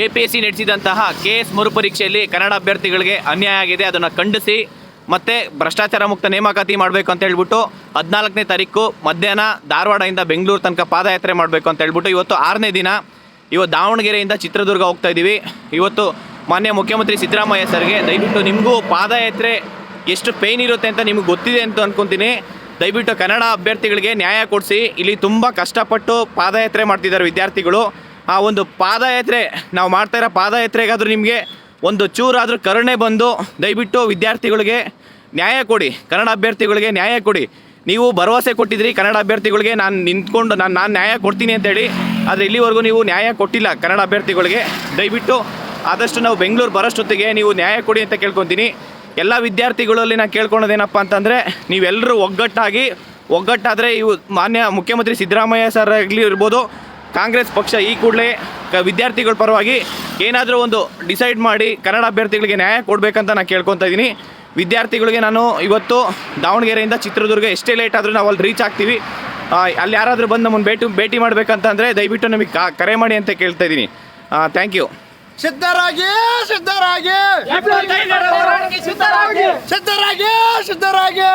K P S C ನಡೆಸಿದಂತಹ K S ಮರುಪರೀಕ್ಷೆಯಲ್ಲಿ ಕನ್ನಡ ಅಭ್ಯರ್ಥಿಗಳಿಗೆ ಅನ್ಯಾಯ ಆಗಿದೆ. ಅದನ್ನು ಖಂಡಿಸಿ ಮತ್ತೆ ಭ್ರಷ್ಟಾಚಾರ ಮುಕ್ತ ನೇಮಕಾತಿ ಮಾಡಬೇಕು ಅಂತ ಹೇಳ್ಬಿಟ್ಟು ಹದಿನಾಲ್ಕನೇ ತಾರೀಕು ಮಧ್ಯಾಹ್ನ ಧಾರವಾಡದಿಂದ ಬೆಂಗಳೂರು ತನಕ ಪಾದಯಾತ್ರೆ ಮಾಡಬೇಕು ಅಂತ ಹೇಳ್ಬಿಟ್ಟು ಇವತ್ತು ಆರನೇ ದಿನ ಇವತ್ತು ದಾವಣಗೆರೆಯಿಂದ ಚಿತ್ರದುರ್ಗ ಹೋಗ್ತಾ ಇದ್ದೀವಿ. ಇವತ್ತು ಮಾನ್ಯ ಮುಖ್ಯಮಂತ್ರಿ ಸಿದ್ದರಾಮಯ್ಯ ಸರ್ಗೆ ದಯವಿಟ್ಟು ನಿಮಗೂ ಪಾದಯಾತ್ರೆ ಎಷ್ಟು ಪೇಯ್ನ್ ಇರುತ್ತೆ ಅಂತ ನಿಮ್ಗೆ ಗೊತ್ತಿದೆ ಅಂತ ಅಂದ್ಕೊತೀನಿ ದಯವಿಟ್ಟು ಕನ್ನಡ ಅಭ್ಯರ್ಥಿಗಳಿಗೆ ನ್ಯಾಯ ಕೊಡಿಸಿ. ಇಲ್ಲಿ ತುಂಬ ಕಷ್ಟಪಟ್ಟು ಪಾದಯಾತ್ರೆ ಮಾಡ್ತಿದ್ದಾರೆ ವಿದ್ಯಾರ್ಥಿಗಳು. ಆ ಒಂದು ಪಾದಯಾತ್ರೆ, ನಾವು ಮಾಡ್ತಾ ಇರೋ ಪಾದಯಾತ್ರೆಗಾದರೂ ನಿಮಗೆ ಒಂದು ಚೂರಾದರೂ ಕರುಣೆ ಬಂದು ದಯವಿಟ್ಟು ವಿದ್ಯಾರ್ಥಿಗಳಿಗೆ ನ್ಯಾಯ ಕೊಡಿ, ಕನ್ನಡ ಅಭ್ಯರ್ಥಿಗಳಿಗೆ ನ್ಯಾಯ ಕೊಡಿ. ನೀವು ಭರವಸೆ ಕೊಟ್ಟಿದ್ರಿ ಕನ್ನಡ ಅಭ್ಯರ್ಥಿಗಳಿಗೆ ನಾನು ನಿಂತ್ಕೊಂಡು ನಾನು ನಾನು ನ್ಯಾಯ ಕೊಡ್ತೀನಿ ಅಂತೇಳಿ ಆದರೆ ಇಲ್ಲಿವರೆಗೂ ನೀವು ನ್ಯಾಯ ಕೊಟ್ಟಿಲ್ಲ ಕನ್ನಡ ಅಭ್ಯರ್ಥಿಗಳಿಗೆ. ದಯವಿಟ್ಟು ಆದಷ್ಟು ನಾವು ಬೆಂಗಳೂರು ಬರೋಷ್ಟೊತ್ತಿಗೆ ನೀವು ನ್ಯಾಯ ಕೊಡಿ ಅಂತ ಕೇಳ್ಕೊತೀನಿ. ಎಲ್ಲ ವಿದ್ಯಾರ್ಥಿಗಳಲ್ಲಿ ನಾನು ಕೇಳ್ಕೊಳೋದೇನಪ್ಪ ಅಂತಂದರೆ ನೀವೆಲ್ಲರೂ ಒಗ್ಗಟ್ಟಾಗಿ, ಒಗ್ಗಟ್ಟಾದರೆ ಇವು ಮಾನ್ಯ ಮುಖ್ಯಮಂತ್ರಿ ಸಿದ್ದರಾಮಯ್ಯ ಸರ್ ಆಗಲಿ ಇರ್ಬೋದು ಕಾಂಗ್ರೆಸ್ ಪಕ್ಷ ಈ ಕೂಡಲೇ ಕ ವಿದ್ಯಾರ್ಥಿಗಳ ಪರವಾಗಿ ಏನಾದರೂ ಒಂದು ಡಿಸೈಡ್ ಮಾಡಿ ಕನ್ನಡ ಅಭ್ಯರ್ಥಿಗಳಿಗೆ ನ್ಯಾಯ ಕೊಡಬೇಕಂತ ನಾನು ಕೇಳ್ಕೊತಾ ಇದ್ದೀನಿ ವಿದ್ಯಾರ್ಥಿಗಳಿಗೆ ನಾನು ಇವತ್ತು ದಾವಣಗೆರೆಯಿಂದ ಚಿತ್ರದುರ್ಗ ಎಷ್ಟೇ ಲೇಟ್ ಆದರೂ ನಾವು ಅಲ್ಲಿ ರೀಚ್ ಆಗ್ತೀವಿ. ಅಲ್ಲಿ ಯಾರಾದರೂ ಬಂದು ನಮ್ಮನ್ನು ಭೇಟಿ ಭೇಟಿ ಮಾಡಬೇಕಂತಂದರೆ ದಯವಿಟ್ಟು ನಮಗೆ ಕಾ ಕರೆ ಮಾಡಿ ಅಂತ ಕೇಳ್ತಾ ಇದ್ದೀನಿ ಥ್ಯಾಂಕ್ ಯು ಸಿದ್ಧರಾಗಿ ಸಿದ್ಧರಾಗಿ. ಸಿದ್ಧರಾಗಿ. ಸಿದ್ಧರಾಗಿ